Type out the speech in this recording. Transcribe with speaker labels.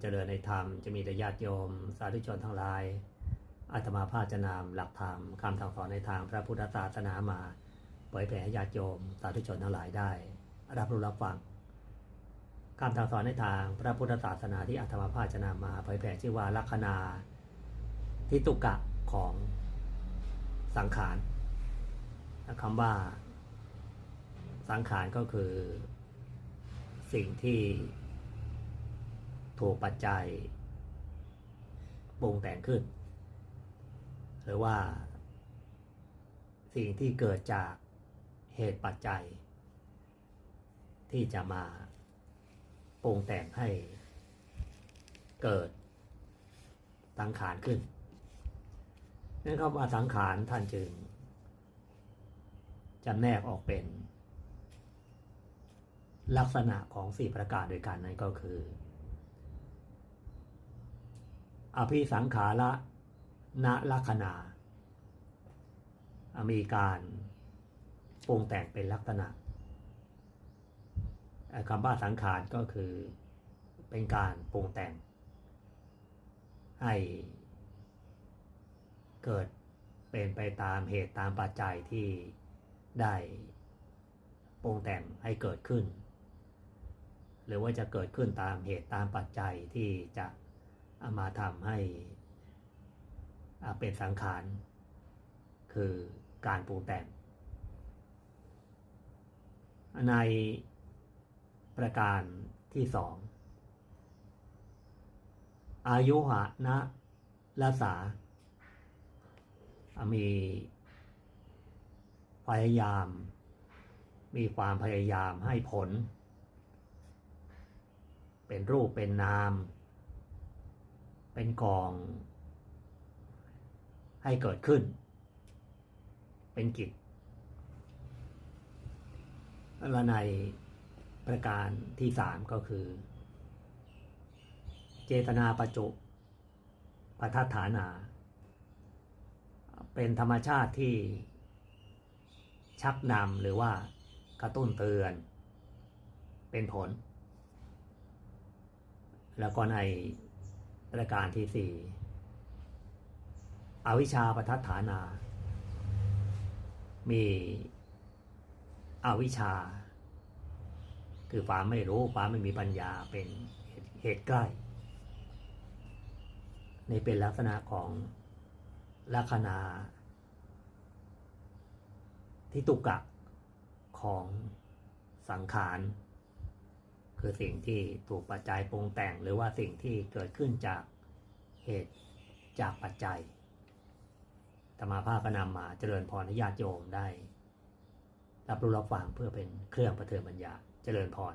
Speaker 1: เจริญในธรรมจะมีแต่ญาติโยม สาธุชนทั้งหลายอาตมาภาจะนำหลักธรรมคำสั่งสอนในทางพระพุทธศาสนามาเผยแผ่ให้ญาติโยม สาธุชนทั้งหลายได้รับรู้รับฟังคำสั่งสอนในทางพระพุทธศาสนาที่อาตมาภาจะนำมาเผยแผ่ชื่อว่าลัคนาทิตุกะของสังขารคำว่าสังขารก็คือสิ่งที่ ถูกปัจจัยปรุงแต่งขึ้น หรือว่า สิ่งที่เกิดจากเหตุปัจจัย ที่จะมาปรุงแต่งให้เกิดสังขารขึ้นนั่นคำว่าสังขารท่านจึงจำแนกออกเป็น ลักษณะของสี่ประการโดยกันนั้นก็คือ อภิสังขาระณลัคนามีการปรุงแต่งเป็นลักษณะคำว่าสังขารก็คือเป็นการปรุงแต่ง ให้เกิดเป็นไปตามเหตุตามปัจจัยที่ได้ปรุงแต่งให้เกิดขึ้น หรือว่าจะเกิดขึ้นตามเหตุตามปัจจัยที่จะ มาทำให้เป็นสังขาร คือการปรุงแต่ง ในประการที่สองอายุหะนะละสา มีพยายาม มีความพยายามให้ผล เป็นรูปเป็นนาม เป็นกอง ให้เกิดขึ้น เป็นกิจและในประการที่สามก็คือ เจตนาประจุปทัฏฐานา เป็นธรรมชาติที่ชักนำหรือว่ากระตุ้นเตือน เป็นผล แล้วก็ใน ประการที่สี่อวิชชาปทัฏฐานา มีอวิชชา คือความไม่รู้ความไม่มีปัญญาเป็นเหตุใกล้ ในเป็นลักษณะของลัคนาทิตุกะของสังขาร คือสิ่งที่ถูกปัจจัยปรุงแต่ง หรือว่าสิ่งที่เกิดขึ้นจากเหตุจากปัจจัยธรรมาภาพก็นำมาเจริญพรให้ญาติโยมได้ รับรู้รับฟังเพื่อเป็นเครื่องประเทืองปัญญาเจริญพร